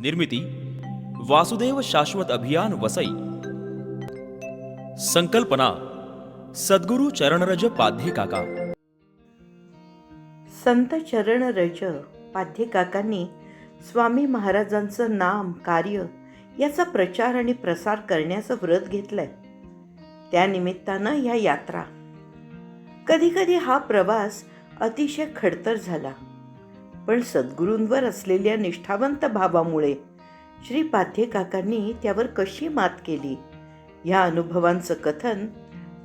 निर्मिती वासुदेव शाश्वत अभियान वसई संकल्पना सद्गुरु चरणरज पाध्ये काका. संत चरणरज पाध्ये काकांनी स्वामी महाराजांचं नाम कार्य याचा प्रचार आणि प्रसार करण्याचं व्रत घेतलंय. त्यानिमित्तानं ह्या यात्रा. कधीकधी हा प्रवास अतिशय खडतर झाला. पण सद्गुरूंवर असलेल्या निष्ठावंत भावामुळे श्री पाध्ये काकांनी त्यावर कशी मात केली? ह्या अनुभवांचं कथन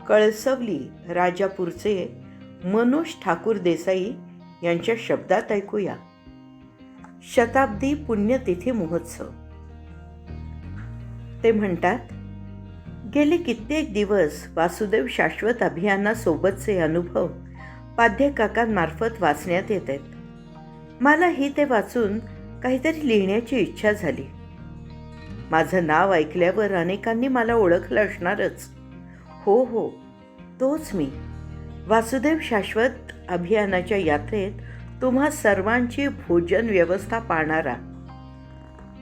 कळसवली राजापूरचे मनोज ठाकूर देसाई यांच्या शब्दात ऐकूया. शताब्दी पुण्यतिथी महोत्सव. ते म्हणतात गेले कित्येक दिवस वासुदेव शाश्वत अभियानासोबतचे अनुभव पाध्ये काकांमार्फत वाचण्यात येत आहेत. मला हे ते वाचून काहीतरी लिहिण्याची इच्छा झाली. माझं नाव ऐकल्यावर अनेकांनी मला ओळखलं असणारच. हो हो तोच मी. वासुदेव शाश्वत अभियानाच्या यात्रेत तुम्हा सर्वांची भोजन व्यवस्था पाहणारा.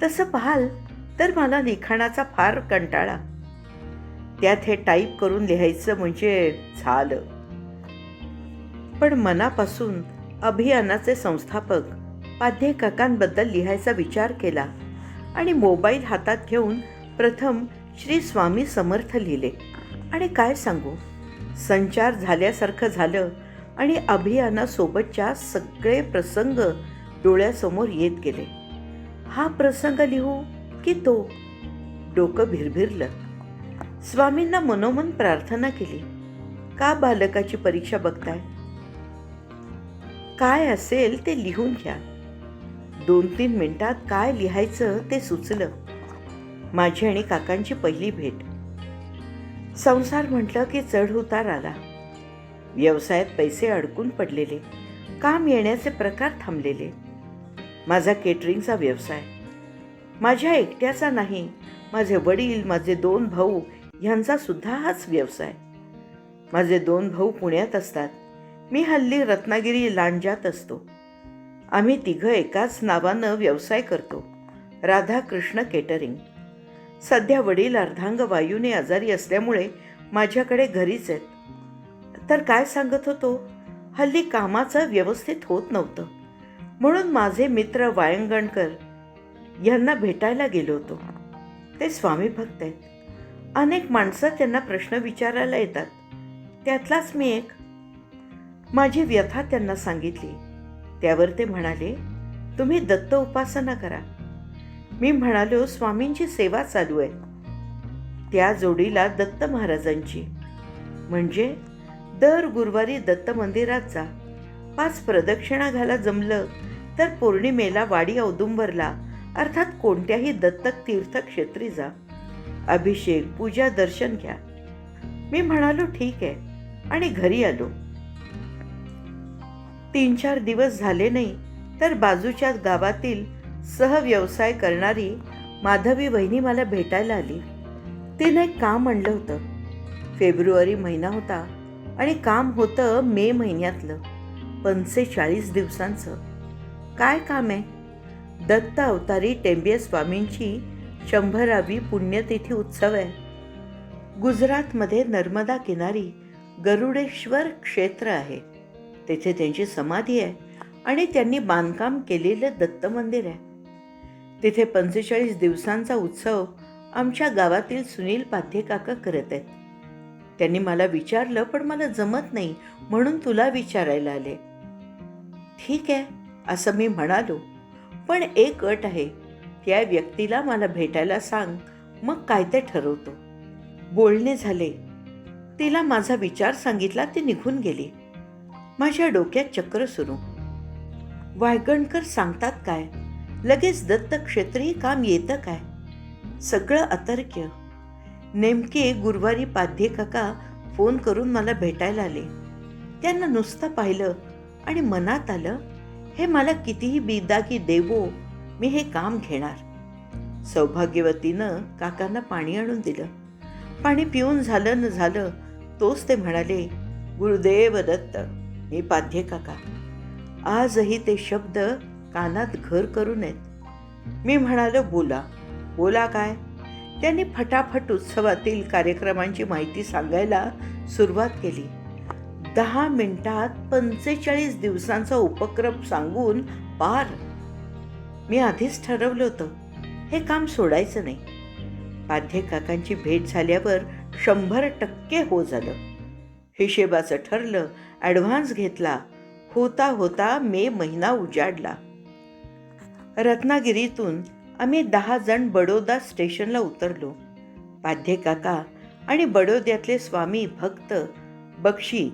तसं पाहाल तर मला लिखाणाचा फार कंटाळा. त्यात हे टाईप करून लिहायचं म्हणजे झालं. पण मनापासून अभियानाचे संस्थापक पाध्ये काकांबद्दल लिहायचा विचार केला आणि मोबाईल हातात घेऊन प्रथम श्री स्वामी समर्थ लिहिले. आणि काय सांगू? संचार झाल्यासारखं झालं आणि अभियानासोबतच्या सगळे प्रसंग डोळ्यासमोर येत गेले. हा प्रसंग लिहू की तो? डोकं भिरभिरलं. स्वामींना मनोमन प्रार्थना केली. का बालकाची परीक्षा बघताय? काय असेल ते लिहून घ्या. दोन तीन मिनिटात काय लिहायचं ते सुचलं. माझी आणि काकांची पहिली भेट. संसार म्हटलं की चढ उतार आला. व्यवसायात पैसे अडकून पडलेले. काम येण्याचे प्रकार थांबलेले. माझा केटरिंगचा व्यवसाय. माझ्या एकट्याचा नाही माझे वडील माझे दोन भाऊ ह्यांचा सुद्धा हाच व्यवसाय. माझे दोन भाऊ पुण्यात असतात. मी हल्ली रत्नागिरी लांजात असतो. आम्ही तिघं एकाच नावानं व्यवसाय करतो. राधाकृष्ण केटरिंग. सध्या वडील अर्धांग वायूने आजारी असल्यामुळे माझ्याकडे घरीच आहेत. तर काय सांगत होतो? हल्ली कामाचं व्यवस्थित होत नव्हतं. म्हणून माझे मित्र वायंगणकर यांना भेटायला गेलो होतो. ते स्वामी भक्त आहेत. अनेक माणसं त्यांना प्रश्न विचारायला येतात. त्यातलाच मी एक माझी व्यथा त्यांना सांगितली. त्यावर ते म्हणाले तुम्ही दत्त उपासना करा. मी म्हणालो स्वामींची सेवा चालू आहे. त्या जोडीला दत्त महाराजांची. म्हणजे दर गुरुवारी दत्त मंदिरात जा. पाच प्रदक्षिणा घाला जमलं तर पौर्णिमेला वाडी औदुंबरला अर्थात कोणत्याही दत्तक तीर्थक्षेत्री जा. अभिषेक पूजा दर्शन घ्या. मी म्हणालो ठीक आहे. आणि घरी आलो. तीन चार दिवस झाले नाही तर बाजूच्या गावातील सहव्यवसाय करणारी माधवी वहिनी मला भेटायला आली. तिने एक काम आणलं होतं. फेब्रुवारी महिना होता आणि काम होतं मे महिन्यातलं. पंचेचाळीस दिवसांचं. काय काम आहे? दत्त अवतारी टेंबिय स्वामींची शंभरावी पुण्यतिथी उत्सव आहे. गुजरातमध्ये नर्मदा किनारी गरुडेश्वर क्षेत्र आहे. तेथे त्यांची समाधी आहे आणि त्यांनी बांधकाम केलेलं दत्त मंदिर आहे. तिथे पंचेचाळीस दिवसांचा उत्सव आमच्या गावातील सुनील पाध्ये काका करत आहेत. त्यांनी मला विचारलं पण मला जमत नाही म्हणून तुला विचारायला आले. ठीक आहे असं मी म्हणालो. पण एक अट आहे त्या व्यक्तीला मला भेटायला सांग मग काय ते ठरवतो. बोलणे झाले. तिला माझा विचार सांगितला ती निघून गेली. माझ्या डोक्यात चक्र सुरू. वायगणकर सांगतात काय? लगेच दत्त क्षेत्री काम येतं काय? सगळं अतर्क्य. नेमके गुरुवारी पाध्ये काका फोन करून मला भेटायला आले. त्यांना नुसतं पाहिलं आणि मनात आलं हे मला कितीही बिदागी देवो मी हे काम घेणार. सौभाग्यवतीनं काकांना पाणी आणून दिलं. पाणी पिऊन झालं न झालं तोच ते म्हणाले गुरुदेव दत्त मी पाध्ये काका. आजही ते शब्द कानात घर करून आहेत मी म्हणालो बोला. बोला काय? त्यांनी फटाफट उत्सवातील कार्यक्रमांची माहिती सांगायला सुरुवात केली. दहा मिनिटात पंचेचाळीस दिवसांचा उपक्रम सांगून पार. मी आधीच ठरवलं होतं हे काम सोडायचं नाही. पाध्ये काकांची भेट झाल्यावर शंभर टक्के हो झालं. हिशेबाचं ठरलं ॲडव्हान्स घेतला. होता होता मे महिना उजाडला. रत्नागिरीतून आम्ही दहा जण बडोदा स्टेशनला उतरलो. पाध्ये काका आणि बडोद्यातले स्वामी भक्त बक्षी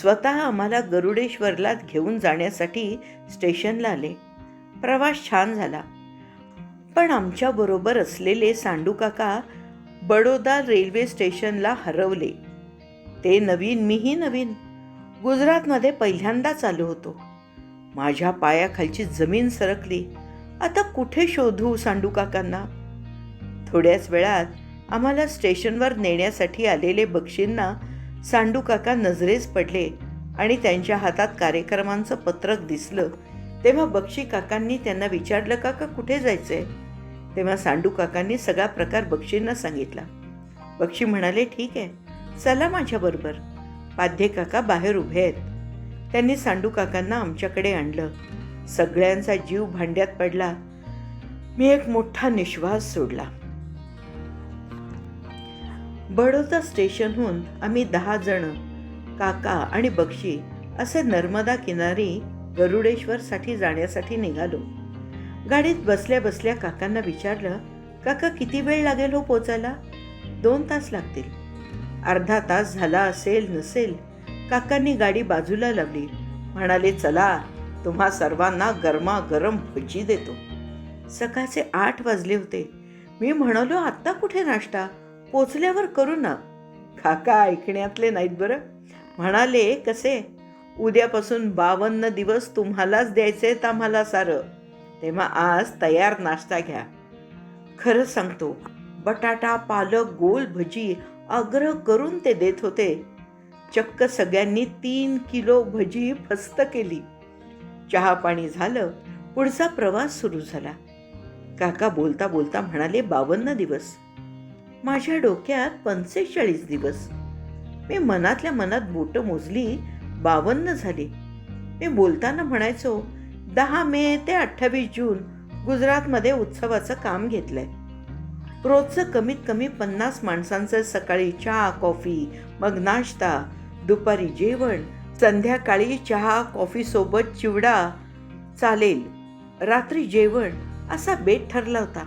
स्वतः आम्हाला गरुडेश्वरला घेऊन जाण्यासाठी स्टेशनला आले. प्रवास छान झाला. पण आमच्याबरोबर असलेले सांडू काका बडोदा रेल्वे स्टेशनला हरवले. ते नवीन मीही नवीन. गुजरातमध्ये पहिल्यांदा चालू होतो. माझ्या पायाखालची जमीन सरकली. आता कुठे शोधू सांडू काकांना? थोड्याच वेळात आम्हाला स्टेशनवर नेण्यासाठी आलेले बक्षींना सांडू काका नजरेस पडले आणि त्यांच्या हातात कार्यक्रमांचं पत्रक दिसलं. तेव्हा बक्षी काकांनी त्यांना विचारलं काका कुठे जायचंय? तेव्हा सांडू काकांनी सगळा प्रकार बक्षींना सांगितला. बक्षी म्हणाले ठीक आहे. चला माझ्याबरोबर. काका बाहेर उभे आहेत. त्यांनी सांडू काकांना आमच्याकडे आणलं. सगळ्यांचा जीव भांड्यात पडला. मी एक मोठा निश्वास सोडला. बडोदा स्टेशनहून आम्ही दहा जण काका आणि बक्षी असे नर्मदा किनारी गरुडेश्वरसाठी जाण्यासाठी निघालो. गाडीत बसल्या बसल्या काकांना विचारलं काका किती वेळ लागेल हो पोचायला? दोन तास लागतील. अर्धा तास झाला असेल नसेल. काकांनी गाडी बाजूला लावली. म्हणाले चला तुम्हा सर्वांना गरमागरम भजी देतो. सकाळचे आठ वाजले होते. मी म्हणालो आत्ता कुठे नाश्ता? पोचल्यावर करू ना. काका ऐकण्यातले नाहीत बरं. म्हणाले कसे? उद्यापासून बावन्न दिवस तुम्हालाच द्यायचे आम्हाला सारं. तेव्हा आज तयार नाश्ता घ्या. खरं सांगतो बटाटा पालक गोल भजी आग्रह करून ते देत होते. चक्क सगळ्यांनी तीन किलो भजी फस्त केली. चहा पाणी झालं पुढचा प्रवास सुरू झाला. काका बोलता बोलता म्हणाले बावन्न दिवस. माझ्या डोक्यात पंचेचाळीस दिवस. मी मनातल्या मनात बोट मोजली बावन्न झाली. मी बोलताना म्हणायचो दहा मे ते अठ्ठावीस जून गुजरातमध्ये उत्सवाचं काम घेतलंय. रोजचं कमीत कमी पन्नास माणसांचं सकाळी चहा कॉफी मग नाश्ता दुपारी जेवण संध्याकाळी चहा कॉफीसोबत चिवडा चालेल. रात्री जेवण असा बेट ठरला होता.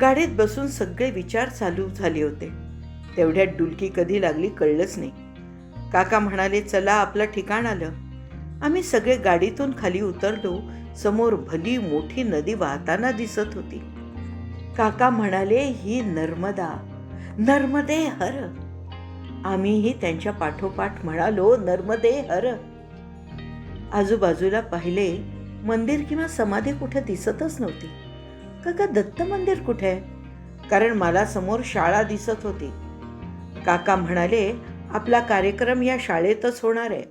गाडीत बसून सगळे विचार चालू झाले होते. तेवढ्यात डुलकी कधी लागली कळलंच नाही. काका म्हणाले चला आपलं ठिकाण आलं. आम्ही सगळे गाडीतून खाली उतरलो. समोर भली मोठी नदी वाहताना दिसत होती. काका म्हणाले ही नर्मदा नर्मदे हर. आम्हीही त्यांच्या पाठोपाठ म्हणालो नर्मदे हर. आजूबाजूला पाहिले मंदिर किंवा समाधी कुठे दिसतच नव्हती. काका दत्त मंदिर कुठे? आहे कारण मला समोर शाळा दिसत होती. काका म्हणाले आपला कार्यक्रम या शाळेतच होणार आहे.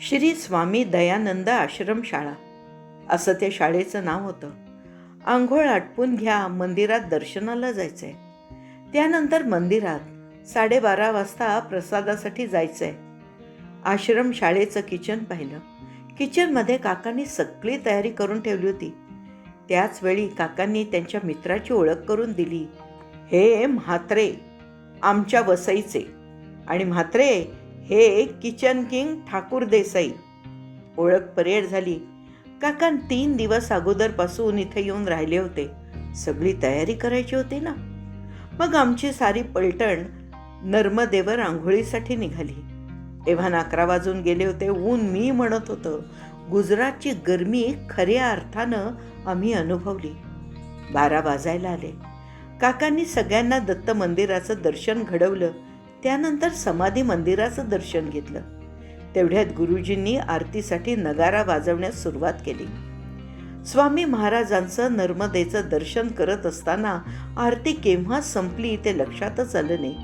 श्री स्वामी दयानंद आश्रमशाळा असं त्या शाळेचं नाव होतं. आंघोळ आटपून घ्या मंदिरात दर्शनाला जायचंय. त्यानंतर मंदिरात साडेबारा वाजता प्रसादासाठी जायचंय. आश्रम शाळेचं किचन पाहिलं. किचनमध्ये काकांनी सगळी तयारी करून ठेवली होती. त्याच वेळी काकांनी त्यांच्या मित्राची ओळख करून दिली. हे म्हात्रे आमच्या वसईचे. आणि म्हात्रे हे किचन किंग ठाकूर देसाई. ओळख परेड झाली. काका तीन दिवस अगोदरपासून इथे येऊन राहिले होते. सगळी तयारी करायची होती ना? मग आमची सारी पलटण नर्मदेवर आंघोळीसाठी निघाली. एव्हान अकरा वाजून गेले होते ऊन मी म्हणत होतं गुजरातची गरमी खऱ्या अर्थानं आम्ही अनुभवली. बारा वाजायला आले. काकांनी सगळ्यांना दत्त मंदिराचं दर्शन घडवलं. त्यानंतर समाधी मंदिराचं दर्शन घेतलं. तेवढ्यात गुरुजींनी आरतीसाठी नगारा वाजवण्यास सुरुवात केली. स्वामी महाराजांचं नर्मदेचं दर्शन करत असताना आरती केव्हा संपली ते लक्षातच आलं नाही.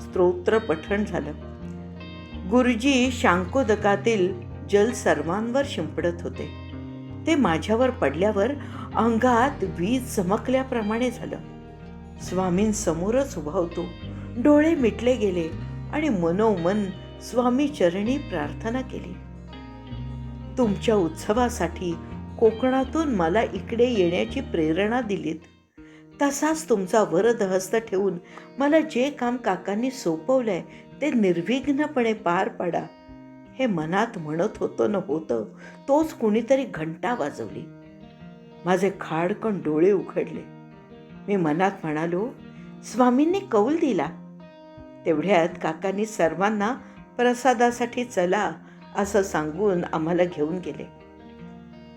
स्तोत्र पठण झालं. गुरुजी शांकोदकातील जल सर्वांवर शिंपडत होते. ते माझ्यावर पडल्यावर अंगात वीज चमकल्याप्रमाणे झालं. स्वामींसमोरच उभा होतो. डोळे मिटले गेले आणि मनोमन स्वामी चरणी प्रार्थना केली. तुमच्या उत्सवासाठी कोकणातून मला इकडे येण्याची प्रेरणा दिलीत. तसाच तुमचा वरद हस्त ठेवून मला जे काम काकांनी सोपवलंय ते निर्विघ्नपणे पार पाडा. हे मनात म्हणत होतं न होतं तोच कुणीतरी घंटा वाजवली. माझे खाडकण डोळे उघडले. मी मनात म्हणालो स्वामींनी कौल दिला. तेवढ्यात काकांनी सर्वांना प्रसादासाठी चला असं सांगून आम्हाला घेऊन गेले.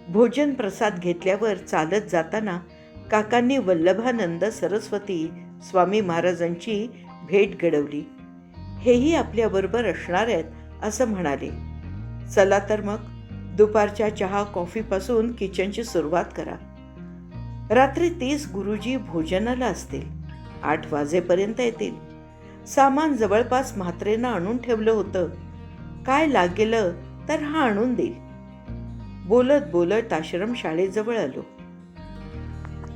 भोजन प्रसाद घेतल्यावर चालत जाताना काकांनी वल्लभानंद सरस्वती स्वामी महाराजांची भेट घडवली. हेही आपल्याबरोबर असणार आहेत असं म्हणाले. चला तर मग दुपारच्या चहा कॉफीपासून किचनची सुरुवात करा. रात्री तीस गुरुजी भोजनाला असतील. आठ वाजेपर्यंत येतील. सामान जवळपास म्हात्रेनं आणून ठेवलं होतं. काय लागेलं तर हा आणून देईल. बोलत बोलत आश्रम शाळेजवळ आलो.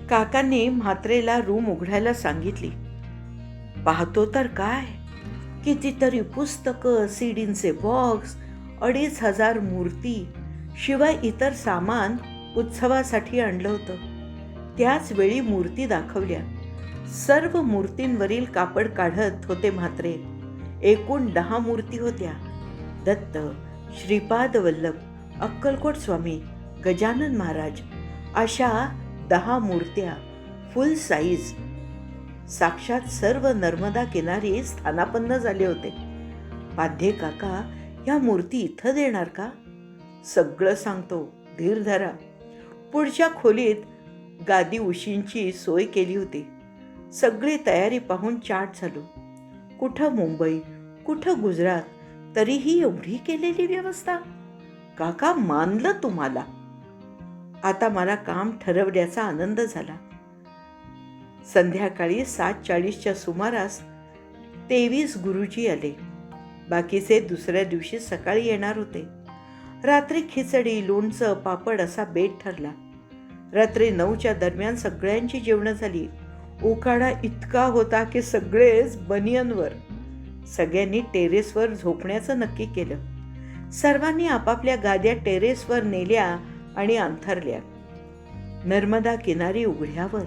काकांनी म्हात्रेला रूम उघडायला सांगितली. पाहतो तर काय? कितीतरी पुस्तकं सीडींचे बॉक्स अडीच हजार मूर्ती शिवाय इतर सामान उत्सवासाठी आणलं होतं. त्याच वेळी मूर्ती दाखवल्या. सर्व मूर्तींवरील कापड काढत होते म्हात्रे. एकूण दहा मूर्ती होत्या. दत्त श्रीपाद वल्लभ अक्कलकोट स्वामी गजानन महाराज अशा दहा मूर्त्या फुल साईज साक्षात सर्व नर्मदा किनारी स्थानापन्न झाले होते. पाध्ये काका या मूर्ती इथं देणार का? सगळं सांगतो. धीर धरा. पुढच्या खोलीत गादी उशींची सोय केली होती. सगळी तयारी पाहून चाट झालो. कुठं मुंबई कुठं गुजरात तरीही एवढी केलेली व्यवस्था? काका मानलं तुम्हाला? आता मला काम ठरवण्याचा आनंद झाला. संध्याकाळी सात चाळीसच्या सुमारास तेवीस गुरुजी आले. बाकीचे दुसऱ्या दिवशी सकाळी येणार होते. रात्री खिचडी लोणचं पापड असा बेट ठरला. रात्री नऊच्या दरम्यान सगळ्यांची जेवणं झाली. उकाडा इतका होता की सगळेच बनियनवर सगळ्यांनी टेरेसवर झोपण्याचं नक्की केलं. सर्वांनी आपापल्या गाद्या टेरेसवर नेल्या आणि अंथरल्या. नर्मदा किनारी उघड्यावर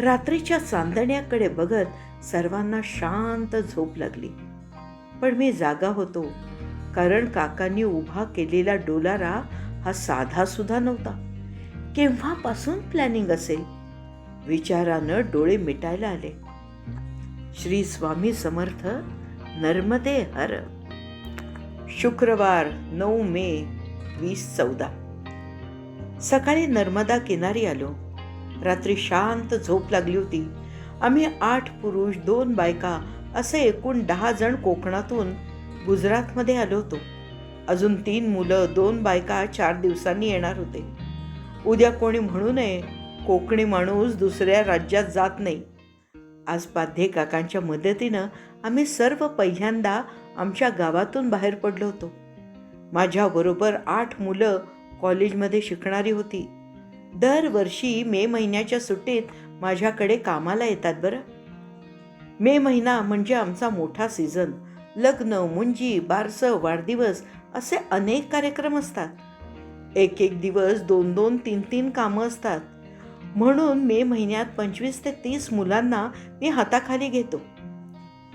रात्रीच्या चांदण्याकडे बघत सर्वांना शांत झोप लागली. पण मी जागा होतो कारण काकांनी उभा केलेला डोलारा हा साधा सुद्धा नव्हता. केव्हापासून प्लॅनिंग असेल? विचारानं डोळे मिटायला आले. श्री स्वामी समर्थ नर्मदे हर. शुक्रवार नऊ मे वीस चौदा. सकाळी नर्मदा किनारी आलो. रात्री शांत झोप लागली होती. आम्ही आठ पुरुष दोन बायका असे एकूण दहा जण कोकणातून गुजरातमध्ये आलो होतो. अजून तीन मुलं दोन बायका चार दिवसांनी येणार होते. उद्या कोणी म्हणू नये कोकणी माणूस दुसऱ्या राज्यात जात नाही. आज पाध्ये काकांच्या मदतीनं आम्ही सर्व पहिल्यांदा आमच्या गावातून बाहेर पडलो होतो. माझ्याबरोबर आठ मुलं कॉलेजमध्ये शिकणारी होती. दरवर्षी मे महिन्याच्या सुट्टीत माझ्याकडे कामाला येतात बरं. मे महिना म्हणजे आमचा मोठा सीझन. लग्न मुंजी बारसं वाढदिवस असे अनेक कार्यक्रम असतात. एक एक दिवस दोन दोन तीन तीन कामं असतात. म्हणून मे महिन्यात पंचवीस ते तीस मुलांना मी हाताखाली घेतो.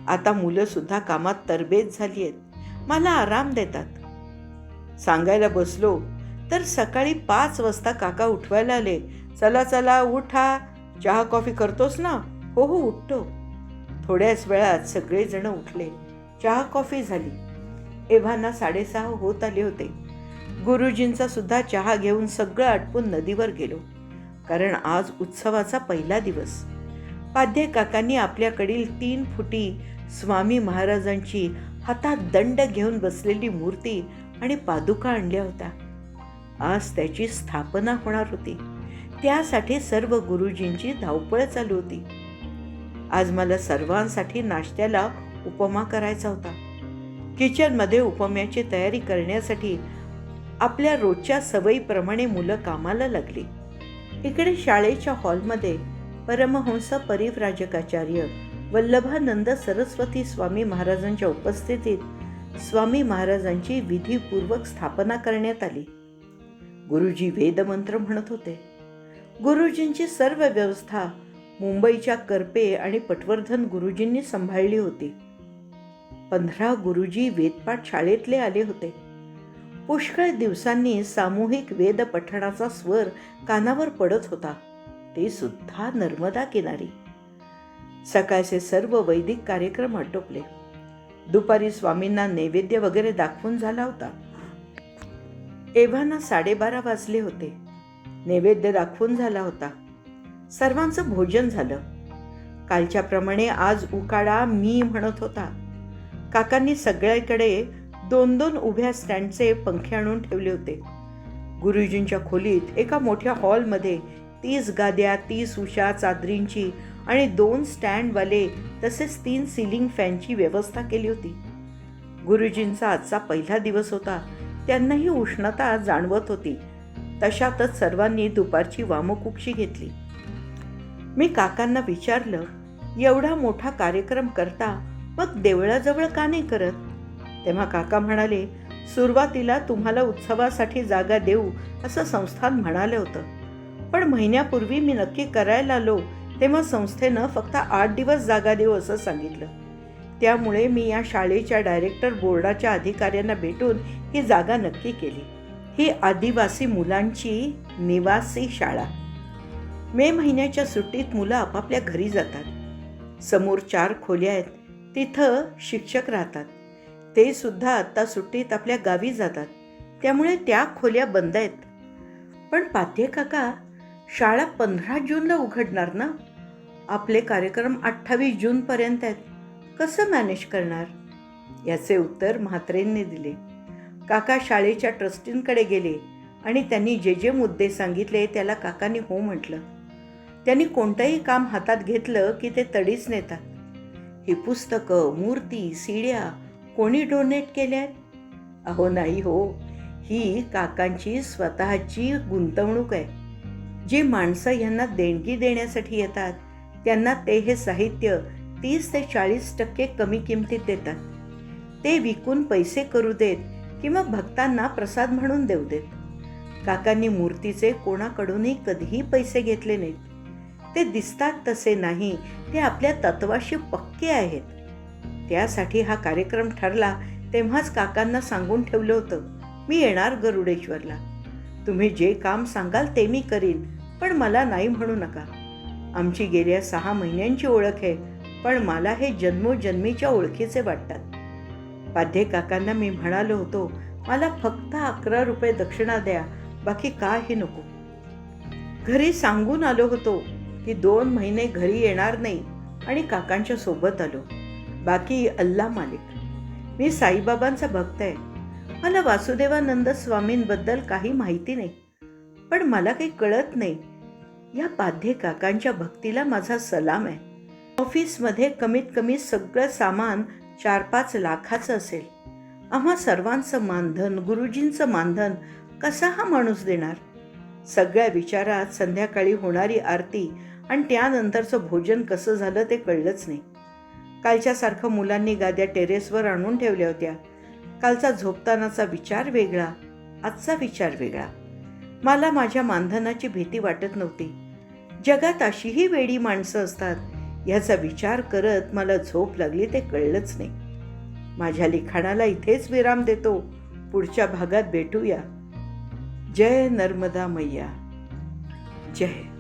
आता मुलंसुद्धा कामात तरबेज झाली आहेत. मला आराम देतात. सांगायला बसलो तर सकाळी पाच वाजता काका उठवायला आले. चला चला उठा चहा कॉफी करतोस ना? हो हो उठतो. थोड्याच वेळात सगळेजण उठले. चहा कॉफी झाली. एव्हाना साडेसहा होत आले होते. गुरुजींचा सुद्धा चहा घेऊन सगळं आटपून नदीवर गेलो. कारण आज उत्सवाचा पहिला दिवस. पाध्याय काकांनी आपल्याकडील तीन फुटी स्वामी महाराजांची हातात दंड घेऊन बसलेली मूर्ती आणि पादुका आणल्या होत्या. आज त्याची स्थापना होणार होती. त्यासाठी सर्व गुरुजींची धावपळ चालू होती. आज मला सर्वांसाठी नाश्त्याला उपमा करायचा होता. किचनमध्ये उपम्याची तयारी करण्यासाठी आपल्या रोजच्या सवयीप्रमाणे मुलं कामाला लागली. इकडे शाळेच्या हॉलमध्ये परमहंस परिव्राजकाचार्य वल्लभानंद सरस्वती स्वामी महाराजांच्या उपस्थितीत स्वामी महाराजांची विधीपूर्वक स्थापना करण्यात आली. गुरुजी वेदमंत्र म्हणत होते. गुरुजींची सर्व व्यवस्था मुंबईच्या करपे आणि पटवर्धन गुरुजींनी सांभाळली होती. पंधरा गुरुजी वेदपाठ शाळेतले आले होते. पुष्कळ दिवसांनी सामूहिक वेद पठणाचा स्वर कानावर पडत होता. ते सुद्धा नर्मदा किनारी. सकाळचे सर्व वैदिक कार्यक्रम आटोपले. दुपारी स्वामींना नैवेद्य वगैरे दाखवून झाला होता. एव्हाना साडेबारा वाजले होते. नैवेद्य दाखवून झाला होता. सर्वांचं भोजन झालं. कालच्याप्रमाणे आज उकाडा मी म्हणत होता. काकांनी सगळ्याकडे दोन दोन उभ्या स्टँडचे पंखे आणून ठेवले होते. गुरुजींच्या खोलीत एका मोठ्या हॉलमध्ये तीस गाद्या तीस उशा चादरींची आणि दोन स्टँडवाले तसेच तीन सिलिंग फॅनची व्यवस्था केली होती. गुरुजींचा आजचा पहिला दिवस होता. त्यांनाही उष्णता जाणवत होती. तशातच सर्वांनी दुपारची वामकुक्षी घेतली. मी काकांना विचारलं एवढा मोठा कार्यक्रम करता मग देवळाजवळ का नाही करत? तेव्हा काका म्हणाले सुरुवातीला तुम्हाला उत्सवासाठी जागा देऊ असं संस्थान म्हणालं होतं. पण महिन्यापूर्वी मी नक्की करायला आलो तेव्हा संस्थेनं फक्त आठ दिवस जागा देऊ असं सांगितलं. त्यामुळे मी या शाळेच्या डायरेक्टर बोर्डाच्या अधिकाऱ्यांना भेटून ही जागा नक्की केली. ही आदिवासी मुलांची निवासी शाळा. मे महिन्याच्या सुट्टीत मुलं आपापल्या घरी जातात. समोर चार खोल्या आहेत. तिथं शिक्षक राहतात. ते सुद्धा आत्ता सुट्टीत आपल्या गावी जातात. त्यामुळे त्या खोल्या बंद आहेत. पण पाध्ये काका शाळा पंधरा जूनला उघडणार ना? आपले कार्यक्रम अठ्ठावीस जूनपर्यंत आहेत. कसं मॅनेज करणार? याचे उत्तर म्हात्रेंनी दिले. काका शाळेच्या ट्रस्टींकडे गेले आणि त्यांनी जे जे मुद्दे सांगितले त्याला काकांनी हो म्हटलं. त्यांनी कोणतंही काम हातात घेतलं की ते तडीच नेतात. ही पुस्तकं मूर्ती सिड्या कोणी डोनेट केल्यात? अहो नाही हो. ही काकांची स्वतःची गुंतवणूक आहे. जी माणसं यांना देणगी देण्यासाठी येतात त्यांना ते हे साहित्य तीस ते चाळीस टक्के कमी किमतीत देतात. ते विकून पैसे करू देत किंवा भक्तांना प्रसाद म्हणून देऊ देत. काकांनी मूर्तीचे कोणाकडूनही कधीही पैसे घेतले नाहीत. ते दिसतात तसे नाही ते आपल्या तत्वाशी पक्के आहेत. त्यासाठी हा कार्यक्रम ठरला तेव्हाच काकांना सांगून ठेवलं होतं मी येणार गरुडेश्वरला. तुम्ही जे काम सांगाल ते मी करीन पण मला नाही म्हणू नका. आमची गेल्या सहा महिन्यांची ओळख आहे पण मला हे जन्मोजन्मीच्या ओळखीचे वाटतात. पाध्ये काकांना मी म्हणालो होतो मला फक्त अकरा रुपये दक्षिणा द्या बाकी काही नको. घरी सांगून आलो होतो की दोन महिने घरी येणार नाही आणि काकांच्या सोबत आलो. बाकी अल्ला मालिक. मी साईबाबांचा भक्त आहे. मला वासुदेवानंद स्वामींबद्दल काही माहिती नाही. पण मला काही कळत नाही. या पाध्ये काकांच्या भक्तीला माझा सलाम आहे. ऑफिसमध्ये कमीत कमी सगळं सामान चार पाच लाखाचं असेल. आम्हा सर्वांचं मानधन गुरुजींचं मानधन कसा हा माणूस देणार? सगळ्या विचारात संध्याकाळी होणारी आरती आणि त्यानंतरचं भोजन कसं झालं ते कळलंच नाही. कालच्यासारखं मुलांनी गाद्या टेरेसवर आणून ठेवल्या होत्या. कालचा झोपतानाचा विचार वेगळा आजचा विचार वेगळा. मला माझ्या मानधनाची भीती वाटत नव्हती. जगात अशीही वेडी माणसं असतात याचा विचार करत मला झोप लागली ते कळलंच नाही. माझ्या लिखाणाला इथेच विराम देतो. पुढच्या भागात भेटूया. जय नर्मदा मैया. जय.